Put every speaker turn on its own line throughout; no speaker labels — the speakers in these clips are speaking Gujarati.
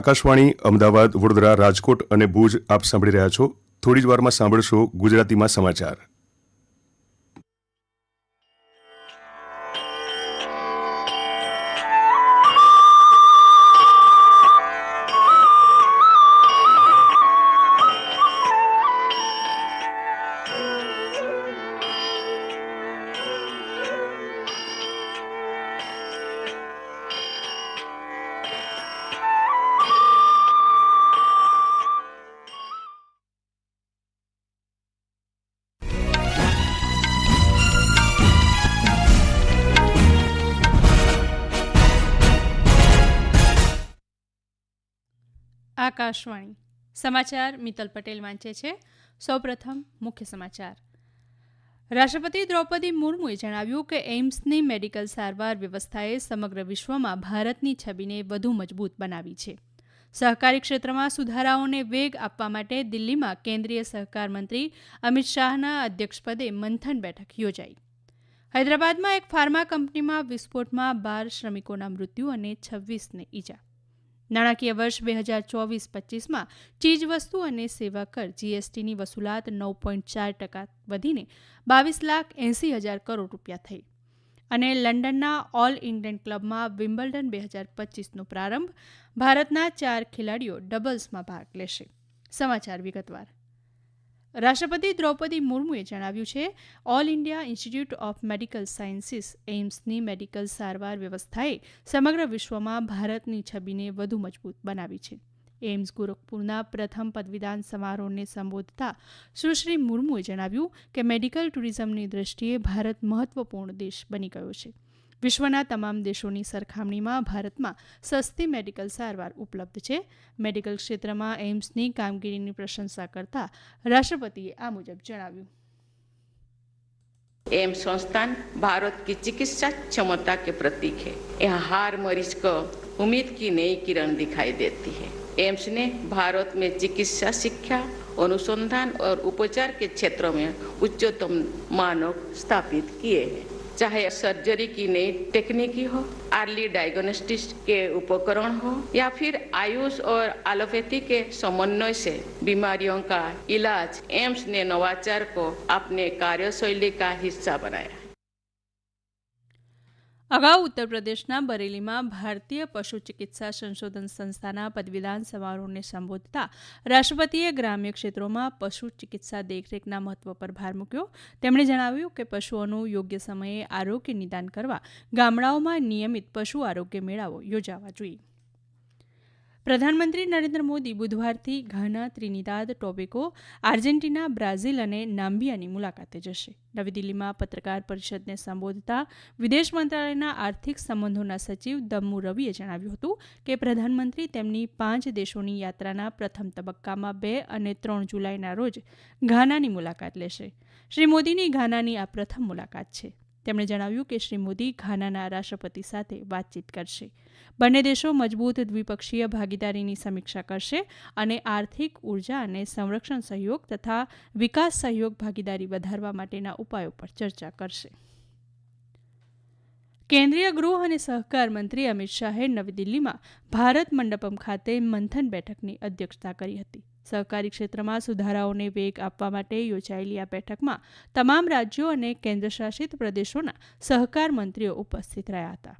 આકાશવાણી, અમદાવાદ, વડોદરા, રાજકોટ અને ભુજ આપ સાંભળી રહ્યા છો. થોડી જ વારમાં સાંભળશો ગુજરાતીમાં સમાચાર.
આકાશવાણી. સમાચાર મિત્તલ પટેલ વાંચે છે. સૌપ્રથમ મુખ્ય સમાચાર. રાષ્ટ્રપતિ દ્રૌપદી મુર્મુએ જણાવ્યું કે એઇમ્સની મેડિકલ સારવાર વ્યવસ્થાએ સમગ્ર વિશ્વમાં ભારતની છબીને વધુ મજબૂત બનાવી છે. સહકારી ક્ષેત્રમાં સુધારાઓને વેગ આપવા માટે દિલ્હીમાં કેન્દ્રીય સહકાર મંત્રી અમિત શાહના અધ્યક્ષપદે મંથન બેઠક યોજાઈ. હૈદરાબાદમાં એક ફાર્મા કંપનીમાં વિસ્ફોટમાં બાર શ્રમિકોના મૃત્યુ અને છવ્વીસને ઈજા. નાણાકીય વર્ષ બે હજાર ચોવીસ પચીસમાં ચીજવસ્તુ અને સેવા કર જીએસટીની વસૂલાત નવ પોઈન્ટ ચાર ટકા વધીને બાવીસ લાખ એંસી હજાર કરોડ રૂપિયા થઈ. અને લંડનના ઓલ ઇંગ્લેન્ડ ક્લબમાં વિમ્બલ્ડન બે હજાર પચીસનો પ્રારંભ ભારતના ચાર ખેલાડીઓ ડબલ્સમાં ભાગ લેશે. સમાચાર વિગતવાર. રાષ્ટ્રપતિ દ્રૌપદી મુર્મુએ જણાવ્યું છે All India Institute of Medical Sciences એઇમ્સની medical સારવાર વ્યવસ્થાએ સમગ્ર વિશ્વમાં ભારતની છબીને વધુ મજબૂત બનાવી છે. એઇમ્સ ગોરખપુરના પ્રથમ પદવીદાન સમારોહને સંબોધતા સુશ્રી મુર્મુએ જણાવ્યું કે, મેડિકલ ટુરિઝમની દ્રષ્ટિએ ભારત મહત્વપૂર્ણ દેશ બની ગયો છે. વિશ્વના તમામ દેશોની સરખામણીમાં ભારતમાં સસ્તી મેડિકલ સારવાર ઉપલબ્ધ છે મેડિકલ ક્ષેત્રમાં એઇમ્સની કામગીરીની પ્રશંસા કરતા રાષ્ટ્રપતિએ આ મુજબ જણાવ્યું
एम्स संस्थान भारत की चिकित्सा क्षमता के प्रतीक है यहाँ हर मरीज को उम्मीद की नई किरण दिखाई देती है एम्स ने भारत में चिकित्सा शिक्षा अनुसंधान और उपचार के क्षेत्रों में उच्चतम मानक स्थापित किए हैं चाहे सर्जरी की नई टेक्निकी हो अर्ली डायग्नोस्टिक्स के उपकरण हो, या फिर आयुष और एलोपैथी के समन्वय से बीमारियों का इलाज एम्स ने नवाचार को अपने कार्यशैली का हिस्सा बनाया।
અગાઉ ઉત્તર પ્રદેશના બરેલીમાં ભારતીય પશુ ચિકિત્સા સંશોધન સંસ્થાના પદવીદાન સમારોહને સંબોધતા રાષ્ટ્રપતિએ ગ્રામ્ય ક્ષેત્રોમાં પશુ ચિકિત્સા દેખરેખના મહત્વ પર ભાર મૂક્યો. તેમણે જણાવ્યું કે પશુઓનું યોગ્ય સમયે આરોગ્ય નિદાન કરવા ગામડાઓમાં નિયમિત પશુ આરોગ્ય મેળાઓ યોજાવા જોઈએ. પ્રધાનમંત્રી Narendra Modi બુધવારથી Ghana Trinidad Tobago Argentina, Brazil અને નામ્બિયાની મુલાકાતે જશે. નવી દિલ્હીમાં પત્રકાર પરિષદને સંબોધતા વિદેશ મંત્રાલયના આર્થિક સંબંધોના સચિવ દમ્મુ રવિએ જણાવ્યું હતું કે પ્રધાનમંત્રી તેમની પાંચ દેશોની યાત્રાના પ્રથમ તબક્કામાં બે અને ત્રણ જુલાઈના રોજ ઘાનાની મુલાકાત લેશે. શ્રી મોદીની ઘાનાની આ પ્રથમ મુલાકાત છે. તેમણે જણાવ્યું કે શ્રી મોદી ઘાનાના રાષ્ટ્રપતિ સાથે વાતચીત કરશે. બંને દેશો મજબૂત દ્વિપક્ષીય ભાગીદારીની સમીક્ષા કરશે અને આર્થિક ઊર્જા અને સંરક્ષણ સહયોગ તથા વિકાસ સહયોગ ભાગીદારી વધારવા માટેના ઉપાયો પર ચર્ચા કરશે. કેન્દ્રીય ગૃહ અને સહકાર મંત્રી અમિત શાહે નવી દિલ્હીમાં ભારત મંડપમ ખાતે મંથન બેઠકની અધ્યક્ષતા કરી હતી. સહકારી ક્ષેત્રમાં સુધારાઓને વેગ આપવા માટે યોજાયેલી આ બેઠકમાં તમામ રાજ્યો અને કેન્દ્રશાસિત પ્રદેશોના સહકાર મંત્રીઓ ઉપસ્થિત રહ્યા હતા.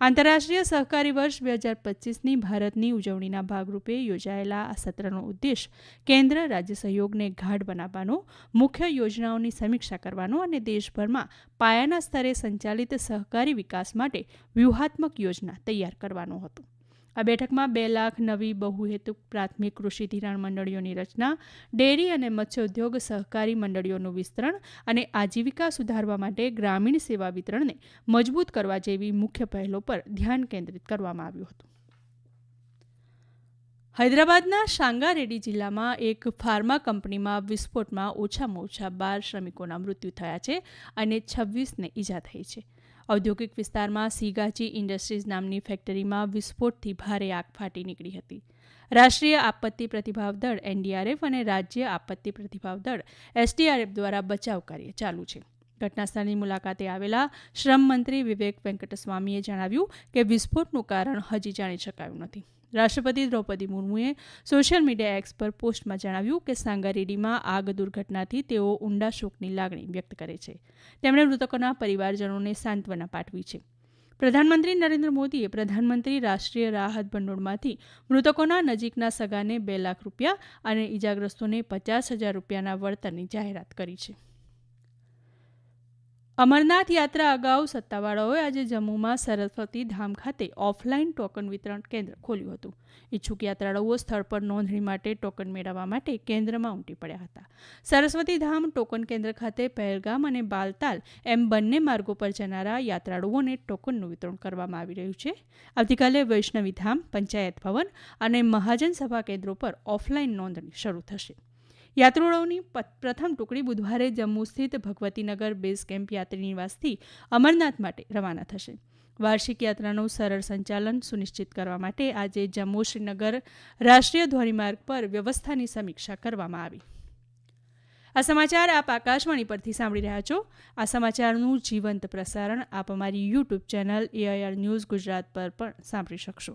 આંતરરાષ્ટ્રીય સહકારી વર્ષ બે હજાર પચીસની ભારતની ઉજવણીના ભાગરૂપે યોજાયેલા આ સત્રનો ઉદ્દેશ કેન્દ્ર રાજ્ય સહયોગને ગાઢ બનાવવાનો, મુખ્ય યોજનાઓની સમીક્ષા કરવાનો અને દેશભરમાં પાયાના સ્તરે સંચાલિત સહકારી વિકાસ માટે વ્યૂહાત્મક યોજના તૈયાર કરવાનો હતો. આ બેઠકમાં બે લાખ નવી બહુહેતુક પ્રાથમિક કૃષિ ધિરાણ મંડળીઓની રચના, ડેરી અને મત્સ્યોદ્યોગ સહકારી મંડળીઓનું વિસ્તરણ અને આજીવિકા સુધારવા માટે ગ્રામીણ સેવા વિતરણને મજબૂત કરવા જેવી મુખ્ય પહેલો પર ધ્યાન કેન્દ્રિત કરવામાં આવ્યું હતું. હૈદરાબાદના શાંગારેડ્ડી જિલ્લામાં એક ફાર્મા કંપનીમાં વિસ્ફોટમાં ઓછામાં ઓછા બાર શ્રમિકોના મૃત્યુ થયા છે અને છવ્વીસને ઈજા થઈ છે. ઔદ્યોગિક વિસ્તારમાં સીગાચી ઇન્ડસ્ટ્રીઝ નામની ફેક્ટરીમાં વિસ્ફોટથી ભારે આગ ફાટી નીકળી હતી. રાષ્ટ્રીય આપત્તિ પ્રતિભાવ દળ એનડીઆરએફ અને રાજ્ય આપત્તિ પ્રતિભાવ દળ એસડીઆરએફ દ્વારા બચાવ કાર્ય ચાલુ છે. ઘટનાસ્થળની મુલાકાતે આવેલા શ્રમ મંત્રી વિવેક વેંકટસ્વામીએ જણાવ્યું કે વિસ્ફોટનું કારણ હજી જાણી શકાયું નથી. રાષ્ટ્રપતિ દ્રૌપદી મુર્મુએ સોશિયલ મીડિયા એક્સ પર પોસ્ટમાં જણાવ્યું કે સાંગારેડીમાં આગ દુર્ઘટનાથી તેઓ ઊંડા શોકની લાગણી વ્યક્ત કરે છે. તેમણે મૃતકોના પરિવારજનોને સાંત્વના પાઠવી છે. પ્રધાનમંત્રી નરેન્દ્ર મોદીએ પ્રધાનમંત્રી રાષ્ટ્રીય રાહત ભંડોળમાંથી મૃતકોના નજીકના સગાને બે લાખ રૂપિયા અને ઇજાગ્રસ્તોને પચાસ હજાર રૂપિયાના વળતરની જાહેરાત કરી છે. અમરનાથ યાત્રા અગાઉ સત્તાવાળાઓએ આજે જમ્મુમાં સરસ્વતી ધામ ખાતે ઓફલાઈન ટોકન વિતરણ કેન્દ્ર ખોલ્યું હતું. ઇચ્છુક યાત્રાળુઓ સ્થળ પર નોંધણી માટે ટોકન મેળવવા માટે કેન્દ્રમાં ઉમટી પડ્યા હતા. સરસ્વતી ધામ ટોકન કેન્દ્ર ખાતે પહેલગામ અને બાલતાલ એમ બંને માર્ગો પર જનારા યાત્રાળુઓને ટોકનનું વિતરણ કરવામાં આવી રહ્યું છે. આવતીકાલે વૈષ્ણવી ધામ, પંચાયત ભવન અને મહાજન સભા કેન્દ્રો પર ઓફલાઈન નોંધણી શરૂ થશે. યાત્રાળુઓની પ્રથમ ટુકડી બુધવારે જમ્મુ સ્થિત ભગવતીનગર બેઝ કેમ્પ યાત્રી નિવાસથી અમરનાથ માટે રવાના થશે. વાર્ષિક યાત્રાનું સરળ સંચાલન સુનિશ્ચિત કરવા માટે આજે જમ્મુ શ્રીનગર રાષ્ટ્રીય ધોરીમાર્ગ પર વ્યવસ્થાની સમીક્ષા કરવામાં આવી. આ સમાચાર આપ આકાશવાણી પરથી સાંભળી રહ્યા છો. આ સમાચારનું જીવંત પ્રસારણ આપ અમારી YouTube channel AIR News Gujarat પર પણ સાંભળી શકશો.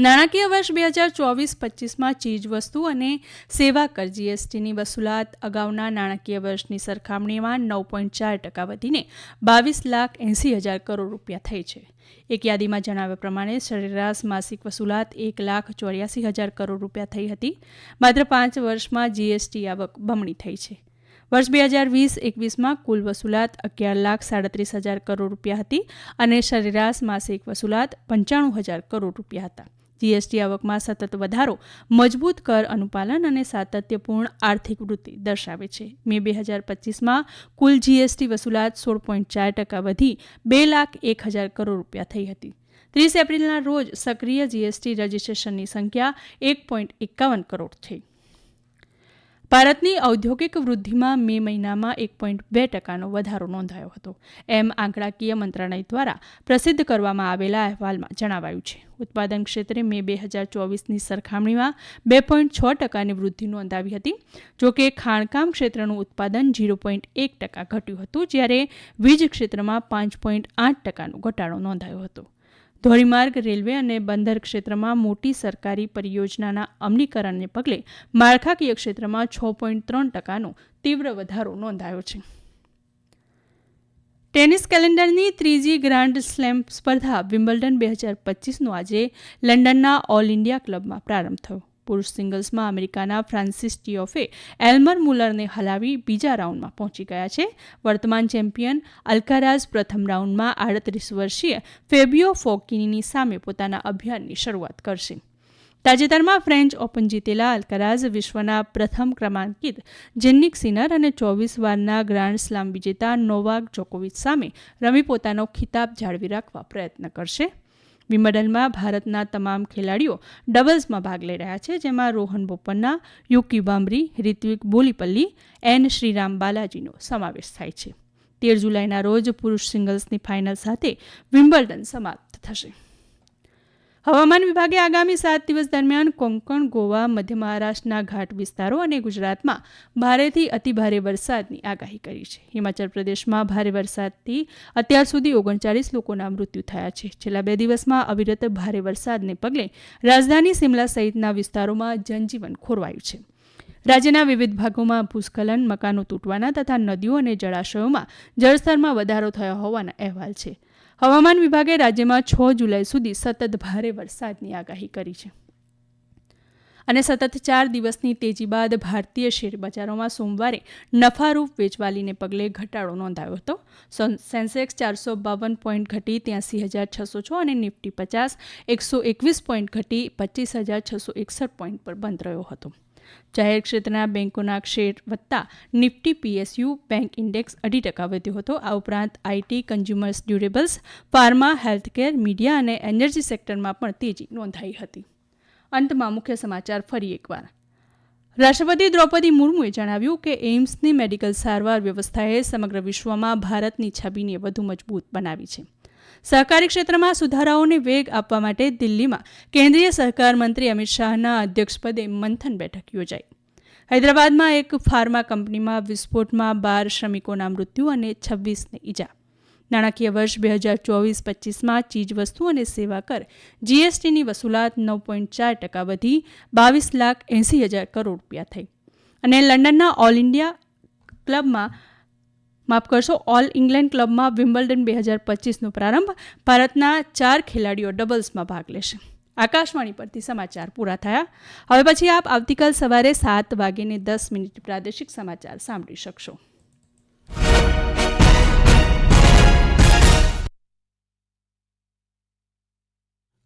નાણાકીય વર્ષ બે હજાર ચોવીસ પચીસમાં ચીજવસ્તુ અને સેવા કર જીએસટીની વસૂલાત અગાઉના નાણાકીય વર્ષની સરખામણીમાં નવ પોઈન્ટ ચાર ટકા વધીને બાવીસ લાખ એંસી હજાર કરોડ રૂપિયા થઈ છે. એક યાદીમાં જણાવ્યા પ્રમાણે સરેરાશ માસિક વસૂલાત એક લાખ ચોર્યાસી હજાર કરોડ રૂપિયા થઈ હતી. માત્ર પાંચ વર્ષમાં જીએસટી આવક બમણી થઈ છે. વર્ષ બે હજાર વીસ એકવીસમાં કુલ વસૂલાત અગિયાર લાખ સાડત્રીસ હજાર કરોડ રૂપિયા હતી અને સરેરાશ માસિક વસૂલાત પંચાણું હજાર કરોડ રૂપિયા હતા. જીએસટી આવકમાં સતત વધારો, મજબૂત કર અનુપાલન અને સાતત્યપૂર્ણ આર્થિક વૃદ્ધિ દર્શાવે છે. મે બે હજાર પચીસમાં કુલ જીએસટી વસૂલાત સોળ પોઈન્ટ ચાર ટકા વધી બે લાખ એક હજાર કરોડ રૂપિયા થઈ હતી. ત્રીસ એપ્રિલના રોજ સક્રિય જીએસટી રજીસ્ટ્રેશનની સંખ્યા એક પોઈન્ટ એકાવન કરોડ થઈ. ભારતની ઔદ્યોગિક વૃદ્ધિમાં મે મહિનામાં એક પોઈન્ટ બે ટકાનો વધારો નોંધાયો હતો. એમ આંકડાકીય મંત્રાલય દ્વારા પ્રસિદ્ધ કરવામાં આવેલા અહેવાલમાં જણાવાયું છે. ઉત્પાદન ક્ષેત્રે મે બે હજાર ચોવીસની સરખામણીમાં બે પોઈન્ટ છ ટકાની વૃદ્ધિ નોંધાવી હતી જોકે ખાણકામ ક્ષેત્રનું ઉત્પાદન ઝીરો પોઈન્ટ એક ટકા ઘટ્યું હતું, જ્યારે વીજ ક્ષેત્રમાં પાંચ પોઈન્ટ આઠ ટકાનો ઘટાડો નોંધાયો હતો. ધોરીમાર્ગ રેલવે અને બંદર ક્ષેત્રમાં મોટી સરકારી પરિયોજનાના અમલીકરણને પગલે માળખાકીય ક્ષેત્રમાં છ પોઈન્ટ ત્રણ ટકાનો તીવ્ર વધારો નોંધાયો છે. ટેનિસ કેલેન્ડરની ત્રીજી ગ્રાન્ડ સ્લેમ સ્પર્ધા વિમ્બલ્ડન બે હજાર પચીસનો આજે લંડનના ઓલ ઇન્ડિયા ક્લબમાં પ્રારંભ થયો. પુરુષ સિંગલ્સમાં અમેરિકાના ફ્રાન્સિસ ટીઓફે એલ્મર મુલરને હલાવી બીજા રાઉન્ડમાં પહોંચી ગયા છે. વર્તમાન ચેમ્પિયન અલ્કારાઝ પ્રથમ રાઉન્ડમાં આડત્રીસ વર્ષીય ફેબિયો ફોકિનીની સામે પોતાના અભિયાનની શરૂઆત કરશે. તાજેતરમાં ફ્રેન્ચ ઓપન જીતેલા અલ્કારાઝ વિશ્વના પ્રથમ ક્રમાંકિત જેન્નિક સિનર અને ચોવીસ વારના ગ્રાન્ડ સ્લામ વિજેતા નોવાક જોકોવિચ સામે રમી પોતાનો ખિતાબ જાળવી રાખવા પ્રયત્ન કરશે. વિમ્બલ્ડનમાં ભારતના તમામ ખેલાડીઓ ડબલ્સમાં ભાગ લઈ રહ્યા છે, જેમાં રોહન બોપન્ના, યુકી બામરી રિત્વિક બોલીપલ્લી, એન શ્રીરામ બાલાજીનો સમાવેશ થાય છે. તેર જુલાઈના રોજ પુરુષ સિંગલ્સની ફાઇનલ સાથે વિમ્બલ્ડન સમાપ્ત થશે. હવામાન વિભાગે આગામી સાત દિવસ દરમિયાન કોંકણ, ગોવા, મધ્ય મહારાષ્ટ્રના ઘાટ વિસ્તારો અને ગુજરાતમાં ભારેથી અતિભારે વરસાદની આગાહી કરી છે. હિમાચલ પ્રદેશમાં ભારે વરસાદથી અત્યાર સુધી ઓગણચાળીસ લોકોના મૃત્યુ થયા છે. છેલ્લા બે દિવસમાં અવિરત ભારે વરસાદને પગલે રાજધાની સિમલા સહિતના વિસ્તારોમાં જનજીવન ખોરવાયું છે. રાજ્યના વિવિધ ભાગોમાં ભૂસ્ખલન, મકાનો તૂટવાના તથા નદીઓ અને જળાશયોમાં જળસ્તરમાં વધારો થયો હોવાના અહેવાલ છે. હવામાન વિભાગે રાજ્યમાં છ જુલાઈ સુધી સતત ભારે વરસાદની આગાહી કરી છે. અને સતત ચાર દિવસની તેજી બાદ ભારતીય શેર બજારોમાં સોમવારે નફારૂપ વેચવાલીને પગલે ઘટાડો નોંધાયો હતો. સેન્સેક્સ ચારસો બાવન પોઈન્ટ ઘટી ત્યાંસી હજાર છસો છ અને નિફ્ટી પચાસ એકસો એકવીસ પોઈન્ટ ઘટી પચીસ હજાર છસો એકસઠ પોઈન્ટ પર બંધ રહ્યો હતો. જાહેર ક્ષેત્રના બેન્કોના શેર વધતા નિફ્ટી પીએસયુ બેંક ઇન્ડેક્સ અઢી ટકા વધ્યો હતો. આ ઉપરાંત IT, consumers durables, pharma, healthcare, media અને એનર્જી સેક્ટરમાં પણ તેજી નોંધાઈ હતી. અંતમાં મુખ્ય સમાચાર ફરી એકવાર. રાષ્ટ્રપતિ દ્રૌપદી મુર્મુએ જણાવ્યું કે એઇમ્સની મેડિકલ સારવાર વ્યવસ્થાએ સમગ્ર વિશ્વમાં ભારતની છબીને વધુ મજબૂત બનાવી છે. સહકારી ક્ષેત્રમાં સુધારાઓને વેગ આપવા માટે દિલ્હીમાં કેન્દ્રીય સહકાર મંત્રી અમિત શાહના અધ્યક્ષપદે મંથન બેઠક યોજાઈ. હૈદરાબાદમાં એક ફાર્મા કંપનીમાં વિસ્ફોટમાં બાર શ્રમિકોના મૃત્યુ અને છવ્વીસને ઈજા. નાણાકીય વર્ષ બે હજાર ચોવીસ પચીસમાં ચીજવસ્તુ અને સેવા કર જીએસટીની વસૂલાત નવ પોઈન્ટ ચાર ટકા વધી બાવીસ લાખ એંસી હજાર કરોડ રૂપિયા થઈ. અને લંડનના ઓલ ઇન્ડિયા ક્લબમાં માફ કરશો ઓલ ઇંગ્લેન્ડ ક્લબમાં વિમ્બલ્ડન બે હજાર પચીસનો પ્રારંભ ભારતના ચાર ખેલાડીઓ ડબલ્સમાં ભાગ લેશે. આકાશવાણી પરથી સમાચાર પૂરા થયા. હવે પછી આપ આવતીકાલ સવારે સાત વાગીને દસ મિનિટ પ્રાદેશિક સમાચાર સાંભળી શકશો.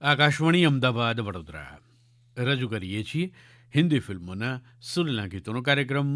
આકાશવાણી અમદાવાદ, વડોદરા. રજૂ કરીએ છીએ હિન્દી ફિલ્મોના સુરના ગીતોનો કાર્યક્રમ